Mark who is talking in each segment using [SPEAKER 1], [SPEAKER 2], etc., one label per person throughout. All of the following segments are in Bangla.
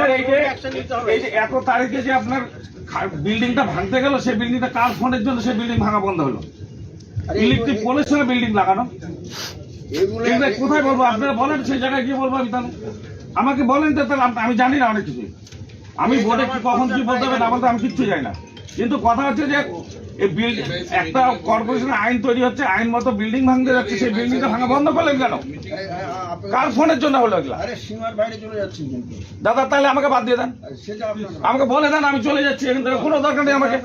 [SPEAKER 1] আপনার এই যে এই যে এত তারিখে যে আপনার বিল্ডিংটা ভাঙতে গেল সেই বিল্ডিংটা কার ফোনের জন্য সেই বিল্ডিং ভাঙা বন্ধ হলো? ইলেকট্রিক পোলের সঙ্গে বিল্ডিং লাগানো। কোথায় বলব? আপনারা বলেন সেই জায়গায় গিয়ে বলব আমি তাহলে। আমাকে বলেন তো তাহলে আমি জানি না অনেক কিছু। আমি বোর্ডে কখন কি বলতে হবে না বলতে আমি কিচ্ছু জানি না। কিন্তু কথা হচ্ছে যে এই বিল্ডিং একটা কর্পোরেশনের আইন তৈরি হচ্ছে আইন মতো বিল্ডিং ভাঙতে যাচ্ছে সেই বিল্ডিংটা ভাঙা বন্ধ করলেন কেন? কার ফোনের জন্য হলো এগুলা? দাদা তাহলে আমাকে বাদ দিয়ে দেন। আমাকে বলে দেন আমি চলে যাচ্ছি এখান থেকে কোনো দরকার নেই আমাকে।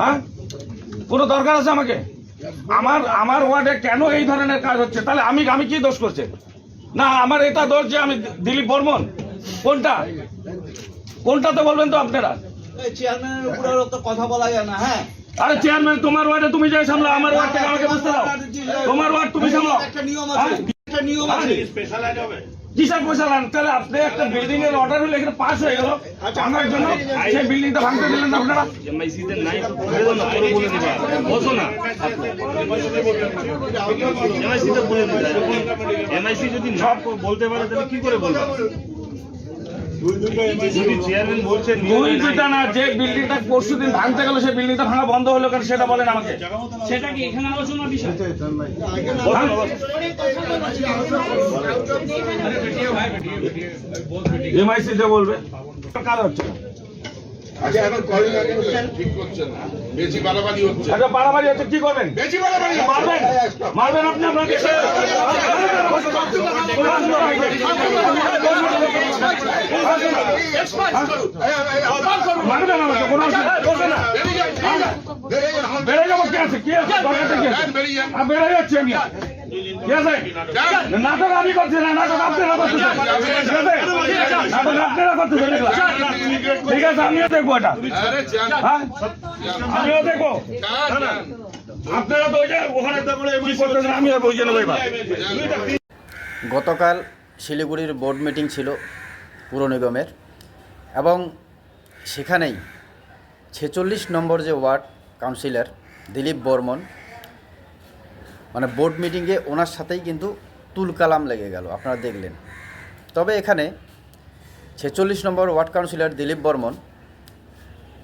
[SPEAKER 1] হ্যাঁ? কোনো দরকার আছে আমাকে? আমার আমার ওয়ার্ডে কেন এই ধরনের কাজ হচ্ছে? তাহলে আমি আমি কি দোষ করছে? না আমার এটা দোষ যে আমি দিলীপ বর্মন। কোনটা? কোনটাতে বলবেন তো আপনারা?
[SPEAKER 2] চেয়ারম্যানের উপরে তো কথা বলা যায় না হ্যাঁ।
[SPEAKER 1] আরে চেয়ারম্যান তোমার ওয়ার্ডে তুমি যাই সামলা আমার ওয়ার্ড থেকে আমাকে বুঝতে দাও। তোমার ওয়ার্ড তুমি সামলাও।
[SPEAKER 2] একটা নিয়ম
[SPEAKER 1] হ্যাঁ?
[SPEAKER 2] আছে একটা নিয়ম আছে।
[SPEAKER 1] কিসের পয়সা লান তাহলে আপনি একটা বিল্ডিং এর অর্ডার হলে এখানে পাস হয়ে গেল। ভাঙার জন্য সেই বিল্ডিংটা ভাঙতে দিলেন না আপনারা।
[SPEAKER 3] এমআইসিতে নাই বলে দাও না পরে বলে দিবা। বসো না। এমআইসিতে বলে দিবা। এমআইসি যদি না বলতে পারে তাহলে কি করে বলবে?
[SPEAKER 1] দুই দুইটা না যে বিল্ডিংটা পরশু দিন ভাঙতে গেল সেই বিল্ডিংটা ভাঙা বন্ধ হলো কেন সেটা বলেন আমাকে। সেটা কি এখানে আলোচনার বিষয়? এমআইসি তে বলবে। কাজ হচ্ছে না।
[SPEAKER 4] আগে এখন কোঅর্ডিনেশন ঠিক করছেন না বেশি বাড়াবাড়ি হচ্ছে
[SPEAKER 1] আচ্ছা বাড়াবাড়ি হচ্ছে কি করবেন
[SPEAKER 4] বেশি বাড়াবাড়ি
[SPEAKER 1] মারবেন মারবেন আপনি আপনাকে মারবেন আমাকে কোনো অসুবিধা করবে না
[SPEAKER 4] বেরিয়ে যান, বেরিয়ে যান, বেরিয়ে যান,
[SPEAKER 1] বেড়ে যাব কি আছে কি আছে দরকারটা কি আছে
[SPEAKER 4] যান, বেরিয়ে যান।
[SPEAKER 1] আমি বেড়ে যাচ্ছি আমি নাটক আমি করছি না নাটক আপনারা করতেছেন আছে নাটক আপনারা করতেছেন। ঠিক আছে আমিও দেখব এটা। হ্যাঁ আমিও দেখব।
[SPEAKER 4] যান, যান।
[SPEAKER 1] আপনারা তো ওখানে কি করতেছেন বুঝে নেব এবার
[SPEAKER 5] গতকাল শিলিগুড়ির বোর্ড মিটিং ছিল পুর নিগমের এবং সেখানেই ছেচল্লিশ নম্বর যে ওয়ার্ড কাউন্সিলর দিলীপ বর্মন মানে বোর্ড মিটিংয়ে ওনার সাথেই কিন্তু তুলকালাম লেগে গেল আপনারা দেখলেন। তবে এখানে ছেচল্লিশ নম্বর ওয়ার্ড কাউন্সিলর দিলীপ বর্মন,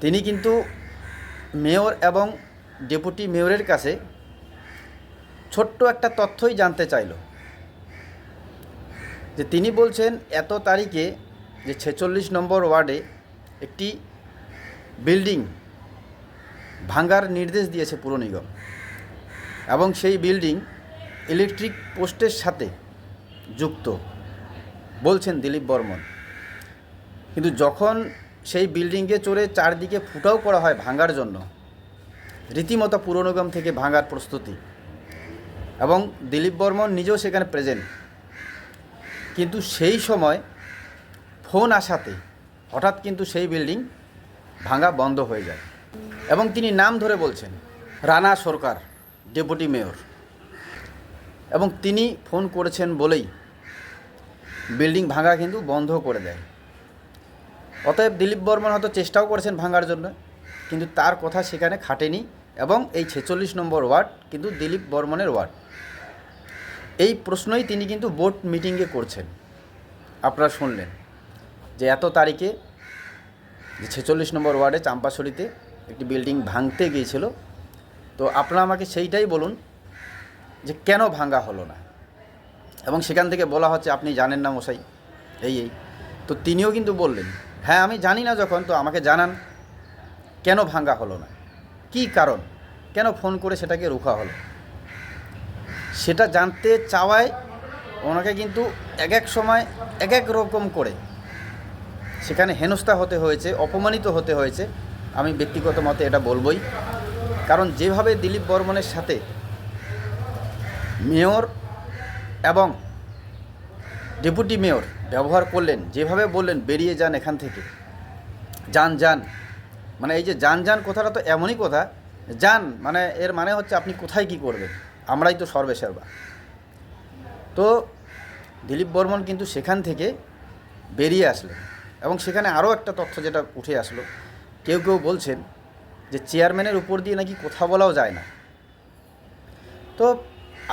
[SPEAKER 5] তিনি কিন্তু মেয়র এবং ডেপুটি মেয়রের কাছে ছোট্ট একটা তথ্যই জানতে চাইলো। যে তিনি বলছেন, এত তারিখে যে ছেচল্লিশ নম্বর ওয়ার্ডে একটি বিল্ডিং ভাঙ্গার নির্দেশ দিয়েছে পুর নিগম এবং সেই বিল্ডিং ইলেকট্রিক পোস্টের সাথে যুক্ত, বলছেন দিলীপ বর্মন। কিন্তু যখন সেই বিল্ডিংয়ে চড়ে চারদিকে ফুটাও করা হয় ভাঙার জন্য, রীতিমতো পুর নিগম থেকে ভাঙার প্রস্তুতি। এবং দিলীপ বর্মন নিজেও সেখানে প্রেজেন্ট কিন্তু সেই সময় ফোন আসাতে হঠাৎ কিন্তু সেই বিল্ডিং ভাঙা বন্ধ হয়ে যায়। এবং তিনি নাম ধরে বলছেন, রানা সরকার ডেপুটি মেয়র এবং তিনি ফোন করেছেন বলেই বিল্ডিং ভাঙা কিন্তু বন্ধ করে দেয়। অতএব দিলীপ বর্মন হয়তো চেষ্টাও করেছেন ভাঙার জন্য, কিন্তু তার কথা সেখানে খাটেনি এবং এই ছেচল্লিশ নম্বর ওয়ার্ড কিন্তু দিলীপ বর্মনের ওয়ার্ড। এই প্রশ্নই তিনি কিন্তু বোর্ড মিটিংয়ে করছেন। আপনারা শুনলেন যে এত তারিখে যে ছেচল্লিশ নম্বর ওয়ার্ডে চাম্পাশড়িতে একটি বিল্ডিং ভাঙতে গিয়েছিল। তো আপনারা আমাকে সেইটাই বলুন যে কেন ভাঙা হলো না? এবং সেখান থেকে বলা হচ্ছে, আপনি জানেন না মশাই, এই এই। তো তিনিও কিন্তু বললেন হ্যাঁ আমি জানি না যখন, তো আমাকে জানান। কেন ভাঙা হলো না? কী কারণ? কেন ফোন করে সেটাকে রোখা হলো? সেটা জানতে চাওয়ায় ওনাকে কিন্তু এক এক সময়, এক এক রকম করে সেখানে হেনস্থা হতে হয়েছে, অপমানিত হতে হয়েছে। আমি ব্যক্তিগত মতে এটা বলবই। কারণ যেভাবে দিলীপ বর্মনের সাথে মেয়র এবং ডেপুটি মেয়র ব্যবহার করলেন, যেভাবে বললেন, বেরিয়ে যান এখান থেকে। যান যান। মানে এই যে যান যান কথাটা তো এমনই কথা, যান মানে এর মানে হচ্ছে আপনি কোথায় কি করবেন? আমরাই তো সর্বেসর্বা তো দিলীপ বর্মন কিন্তু সেখান থেকে বেরিয়ে আসলেন এবং সেখানে আরও একটা তথ্য যেটা উঠে আসলো, কেউ কেউ বলছেন যে চেয়ারম্যানের উপর দিয়ে নাকি কথা বলাও যায় না। তো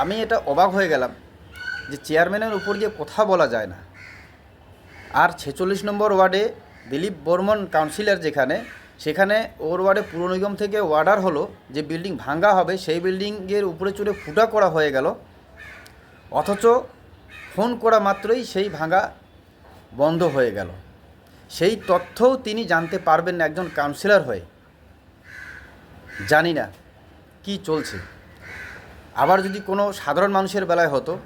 [SPEAKER 5] আমি এটা অবাক হয়ে গেলাম যে চেয়ারম্যানের উপর দিয়ে কথা বলা যায় না। আর ছেচল্লিশ নম্বর ওয়ার্ডে দিলীপ বর্মন কাউন্সিলর যেখানে, সেখানে ওর ওয়ার্ডে পুর নিগম থেকে অর্ডার হলো যে বিল্ডিং ভাঙ্গা হবে, সেই বিল্ডিংয়ের উপরে চুরে ফুটা করা হয়ে গেল। অথচ ফোন করা মাত্রই সেই ভাঙা বন্ধ হয়ে গেল। সেই তথ্যও তিনি জানতে পারবেন না একজন কাউন্সিলর হয়ে। জানি না কি চলছে। আবার যদি কোনো সাধারণ মানুষের বেলায় হতো,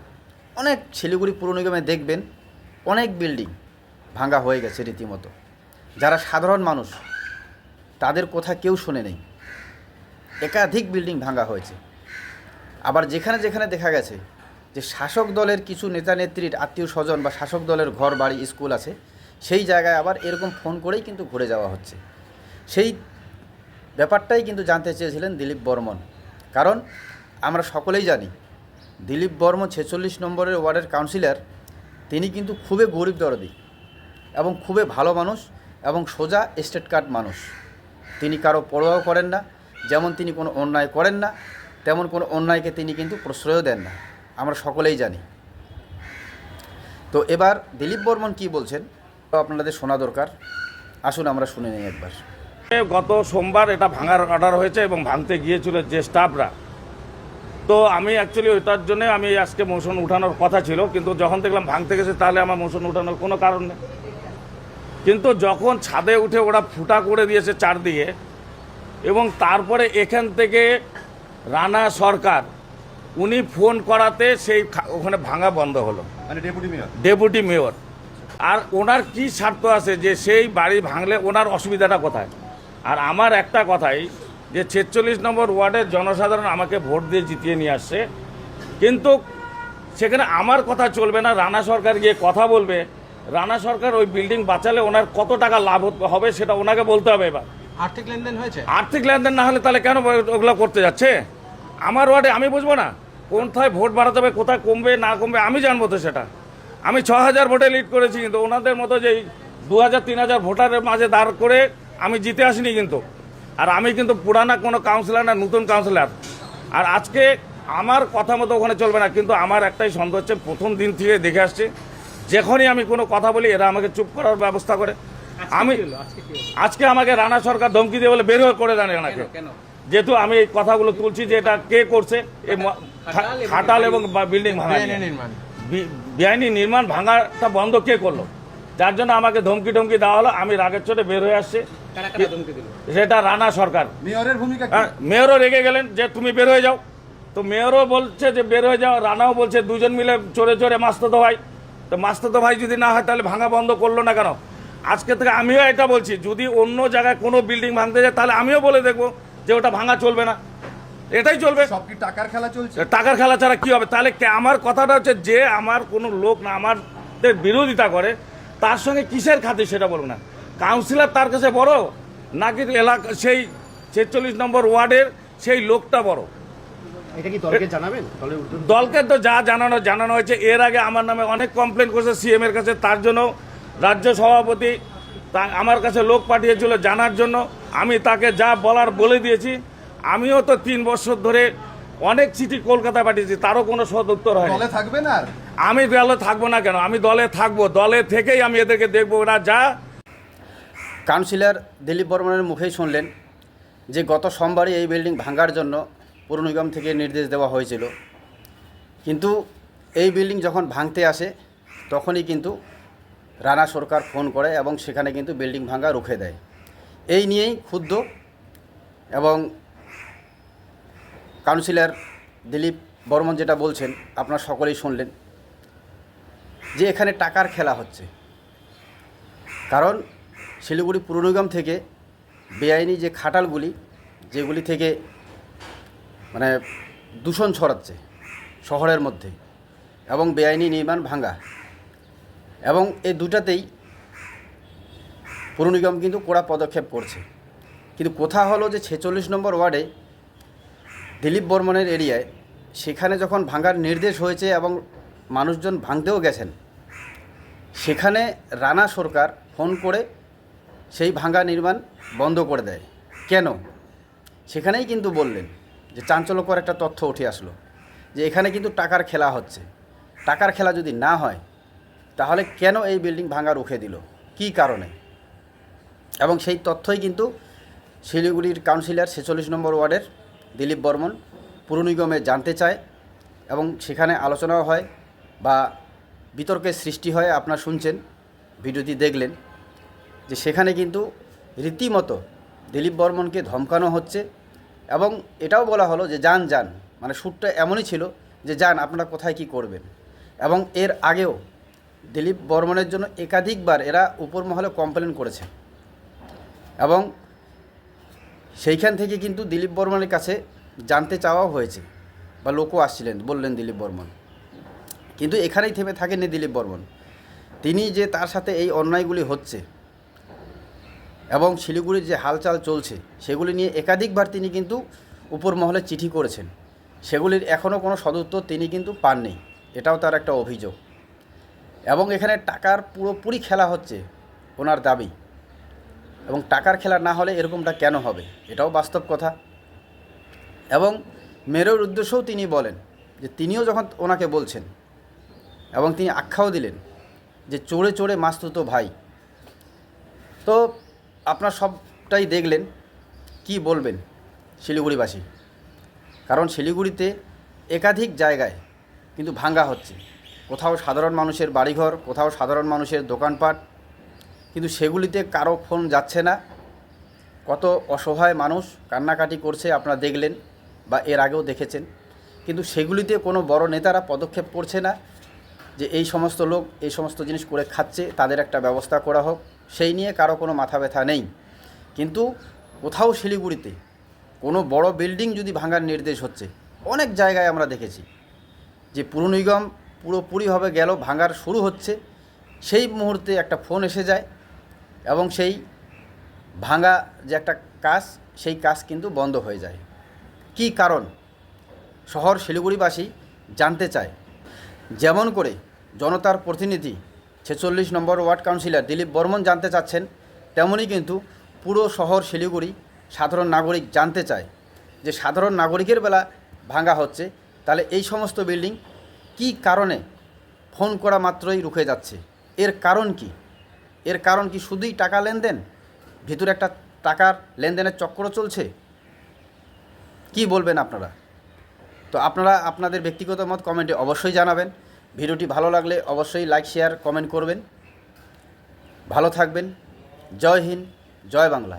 [SPEAKER 5] অনেক শিলিগুড়ি পুর নিগমে দেখবেন, অনেক বিল্ডিং ভাঙা হয়ে গেছে রীতিমতো। যারা সাধারণ মানুষ, তাদের কথা কেউ শোনে নেই। একাধিক বিল্ডিং ভাঙা হয়েছে। আবার যেখানে যেখানে দেখা গেছে যে শাসক দলের কিছু নেতা নেত্রীর আত্মীয় স্বজন বা শাসক দলের ঘর, বাড়ি, স্কুল আছে, সেই জায়গায় আবার এরকম ফোন করেই কিন্তু ঘুরে যাওয়া হচ্ছে। সেই ব্যাপারটাই কিন্তু জানতে চেয়েছিলেন দিলীপ বর্মন। কারণ আমরা সকলেই জানি, দিলীপ বর্মন ছেচল্লিশ নম্বরের ওয়ার্ডের কাউন্সিলর, তিনি কিন্তু খুবই গরিব দরদি। এবং খুবই ভালো মানুষ এবং সোজা স্টেট কার্ড মানুষ। তিনি কারও পরোয়াও করেন না, যেমন তিনি কোনো অন্যায় করেন না, তেমন কোনো অন্যায়কে তিনি কিন্তু প্রশ্রয়ও দেন না। আমরা সকলেই জানি। তো এবার দিলীপ বর্মন কি বলছেন আপনাদের শোনা দরকার। আসুন আমরা শুনে নিই একবার।
[SPEAKER 1] গত সোমবার এটা ভাঙার অর্ডার হয়েছে এবং ভাঙতে গিয়েছিল যে স্টাফরা তো আমি অ্যাকচুয়ালি ওইটার জন্য আমি আজকে মোশন উঠানোর কথা ছিল, কিন্তু যখন দেখলাম ভাঙতে গেছে তাহলে আমার মোশন উঠানোর কোনো কারণ নেই। কিন্তু যখন ছাদে উঠে ওরা ফুটা করে দিয়েছে চারদিকে এবং তারপরে এখান থেকে রানা সরকার উনি ফোন করাতে সেই ওখানে ভাঙা বন্ধ হলো।
[SPEAKER 6] মানে ডেপুটি মেয়র?
[SPEAKER 1] Deputy mayor. আর ওনার কি স্বার্থ আছে যে সেই বাড়ি ভাঙলে ওনার অসুবিধাটা কোথায়? আর আমার একটা কথাই যে ছেচল্লিশ নম্বর ওয়ার্ডের জনসাধারণ আমাকে ভোট দিয়ে জিতিয়ে নিয়ে আসছে। কিন্তু সেখানে আমার কথা চলবে না রানা সরকার গিয়ে কথা বলবে। রানা সরকার ওই বিল্ডিং বাঁচালে ওনার কত টাকা লাভ হবে সেটা ওনাকে বলতে হবে এবার।
[SPEAKER 6] আর্থিক লেনদেন হয়েছে?
[SPEAKER 1] আর্থিক লেনদেন না হলে তাহলে কেন ওগুলো করতে যাচ্ছে? আমার ওয়ার্ডে আমি বুঝব না। কোথায় ভোট বাড়াতে হবে কোথায় কমবে না কমবে আমি জানব তো সেটা। আমি ছ হাজার ভোটে লিড করেছি কিন্তু ওনাদের মতো যে দু হাজার তিন হাজার ভোটারের মাঝে দাঁড় করে আমি জিতে আসিনি কিন্তু। আর আমি কিন্তু পুরানা কোনো কাউন্সিলর না নতুন কাউন্সিলর আর আজকে আমার কথা মতো ওখানে চলবে না কিন্তু আমার একটাই সন্দেহ হচ্ছে প্রথম দিন থেকে দেখে আসছে। যখনই আমি কোনো কথা বলি এরা আমাকে চুপ করার ব্যবস্থা করে। আমি আজকে আমাকে রানা সরকার ধমকি দিয়ে বলে বের হয়ে করে দেন এনাকে। যেহেতু আমি এই কথাগুলো তুলছি যে এটা কে করছে? খাটাল এবং বিল্ডিং ভাঙা। বেআইনি নির্মাণ। ভাঙাটা বন্ধ কে করল? যার জন্য আমাকে ধমকি টমকি দেওয়া হলো। আমি রাগের চোটে বের হয়ে আসছি। সেটা রানা সরকার।
[SPEAKER 6] মেয়রের ভূমিকা
[SPEAKER 1] হ্যাঁ, মেয়রও রেগে গেলেন যে তুমি বের হয়ে যাও। তো মেয়রও বলছে যে বের হয়ে যাও। রানাও বলছে দুজন মিলে চড়ে চড়ে মাস্ততো ভাই তো মাস্ততো ভাই যদি না হয় তাহলে ভাঙা বন্ধ করল না কেন? আজকে থেকে আমিও এটা বলছি যদি অন্য জায়গায় কোনো বিল্ডিং ভাঙতে যায় তাহলে আমিও বলে দেখব যে ওটা ভাঙা চলবে না। এটাই চলবে।
[SPEAKER 6] সব কি টাকার খেলা চলছে?
[SPEAKER 1] টাকার খেলা ছাড়া কি হবে? তাহলে আমার কথাটা হচ্ছে যে আমার কোনো লোক না আমাদের বিরোধিতা করে তার সঙ্গে কিসের খাতে সেটা বলুন না? কাউন্সিলর তার কাছে বড় নাকি এলাকা সেই ছেচল্লিশ নম্বর ওয়ার্ডের সেই লোকটা বড়?
[SPEAKER 6] দলকে
[SPEAKER 1] তো যা জানানো জানানো হয়েছে। এর আগে আমার নামে অনেক কমপ্লেন করেছে সিএম এর কাছে। তার জন্য রাজ্য সভাপতি তা আমার কাছে লোক পাঠিয়েছিল জানার জন্য। আমি তাকে যা বলার বলে দিয়েছি। আমিও তো তিন বছর ধরে অনেক চিঠি কলকাতা পাঠিয়েছি তারও কোনো সদ উত্তর হয়
[SPEAKER 6] দলে থাকবেন আর?
[SPEAKER 1] আমি দলে থাকব না কেন? আমি দলে থাকব। দলে থেকেই আমি এদেরকে দেখব ওরা যা
[SPEAKER 5] কাউন্সিলর দিলীপ বর্মনের মুখেই শুনলেন যে গত সোমবারই এই বিল্ডিং ভাঙার জন্য পুর নিগম থেকে নির্দেশ দেওয়া হয়েছিল। কিন্তু এই বিল্ডিং যখন ভাঙতে আসে, তখনই কিন্তু রানা সরকার ফোন করে এবং সেখানে কিন্তু বিল্ডিং ভাঙা রুখে দেয়। এই নিয়েই ক্ষুব্ধ এবং কাউন্সিলর দিলীপ বর্মন যেটা বলছেন, আপনারা সকলেই শুনলেন যে এখানে টাকার খেলা হচ্ছে। কারণ শিলিগুড়ি পুর নিগম থেকে বেআইনি যে খাটালগুলি, যেগুলি থেকে মানে দূষণ ছড়াচ্ছে শহরের মধ্যে এবং বেআইনি নির্মাণ ভাঙ্গা এবং এই দুটাতেই পুর নিগম কিন্তু কড়া পদক্ষেপ করছে। কিন্তু কোথা হলো যে ছেচল্লিশ নম্বর ওয়ার্ডে দিলীপ বর্মনের এরিয়ায় সেখানে যখন ভাঙার নির্দেশ হয়েছে এবং মানুষজন ভাঙতেও গেছেন, সেখানে রানা সরকার ফোন করে সেই ভাঙা নির্মাণ বন্ধ করে দেয়। কেন? সেখানেই কিন্তু বললেন যে চাঞ্চল্যকর একটা তথ্য উঠে আসলো, যে এখানে কিন্তু টাকার খেলা হচ্ছে। টাকার খেলা যদি না হয়, তাহলে কেন এই বিল্ডিং ভাঙা রুখে দিল? কী কারণে? এবং সেই তথ্যই কিন্তু শিলিগুড়ির কাউন্সিলর ছেচল্লিশ নম্বর ওয়ার্ডের দিলীপ বর্মন পুর নিগমে জানতে চায় এবং সেখানে আলোচনাও হয় বা বিতর্কের সৃষ্টি হয়, আপনারা শুনছেন, ভিডিওটি দেখলেন, যে সেখানে কিন্তু রীতিমতো দিলীপ বর্মনকে ধমকানো হচ্ছে এবং এটাও বলা হলো যে যান যান। মানে শ্যুটটা এমনই ছিল যে যান, আপনারা কোথায় কি করবেন। এবং এর আগেও দিলীপ বর্মনের জন্য একাধিকবার এরা উপর মহলে কমপ্লেন করেছে। এবং সেইখান থেকে কিন্তু দিলীপ বর্মনের কাছে জানতে চাওয়াও হয়েছে বা লোকও আসছিলেন, বললেন দিলীপ বর্মন। কিন্তু এখানেই থেমে থাকেননি দিলীপ বর্মন। তিনি যে তার সাথে এই অন্যায়গুলি হচ্ছে এবং শিলিগুড়ির যে হালচাল চলছে, সেগুলি নিয়ে একাধিকবার তিনি কিন্তু উপর মহলে চিঠি করেছেন। সেগুলির এখনও কোনো সদুত্তর তিনি কিন্তু পাননি। এটাও তার একটা অভিযোগ। এবং এখানে টাকার পুরোপুরি খেলা হচ্ছে ওনার দাবি। এবং টাকার খেলা না হলে এরকমটা কেন হবে? এটাও বাস্তব কথা। এবং মেরোর উদ্দেশ্যেও তিনি বলেন যে তিনিও যখন ওনাকে বলছেন এবং তিনি আখ্যাও দিলেন যে চড়ে চড়ে মাস্তুতো ভাই। তো আপনার সবটাই দেখলেন, কি বলবেন শিলিগুড়িবাসী? কারণ শিলিগুড়িতে একাধিক জায়গায় কিন্তু ভাঙ্গা হচ্ছে। কোথাও সাধারণ মানুষের বাড়িঘর, কোথাও সাধারণ মানুষের দোকানপাট, কিন্তু সেগুলিতে কারও ফোন যাচ্ছে না। কত অসহায় মানুষ কান্নাকাটি করছে আপনারা দেখলেন বা এর আগেও দেখেছেন। কিন্তু সেগুলিতে কোনো বড় নেতারা পদক্ষেপ করছে না যে এই সমস্ত লোক এই সমস্ত জিনিস করে খাচ্ছে, তাদের একটা ব্যবস্থা করা হোক। সেই নিয়ে কারও কোনো মাথা ব্যথা নেই। কিন্তু কোথাও শিলিগুড়িতে কোনো বড় বিল্ডিং যদি ভাঙার নির্দেশ হচ্ছে, অনেক জায়গায় আমরা দেখেছি যে পুর নিগম পুরোপুরিভাবে গেল, ভাঙার শুরু হচ্ছে। সেই মুহূর্তে একটা ফোন এসে যায় এবং সেই ভাঙা যে একটা কাজ, সেই কাজ কিন্তু বন্ধ হয়ে যায়। কী কারণ? শহর শিলিগুড়িবাসী জানতে চায়। যেমন করে জনতার প্রতিনিধি ছেচল্লিশ নম্বর ওয়ার্ড কাউন্সিলর দিলীপ বর্মন জানতে চাচ্ছেন, তেমনই কিন্তু পুরো শহর শিলিগুড়ি সাধারণ নাগরিক জানতে চায় যে সাধারণ নাগরিকের বেলা ভাঙা হচ্ছে, তাহলে এই সমস্ত বিল্ডিং কী কারণে ফোন করা মাত্রই রুখে যাচ্ছে? এর কারণ কি? এর কারণ কি শুধুই টাকা লেনদেন? ভিতরে একটা টাকার লেনদেনের চক্র চলছে? কি বলবেন আপনারা? তো আপনারা, আপনাদের ব্যক্তিগত মত কমেন্টে অবশ্যই জানাবেন। ভিডিওটি ভালো লাগলে অবশ্যই লাইক শেয়ার কমেন্ট করবেন। ভালো থাকবেন। জয় হিন্দ জয় বাংলা।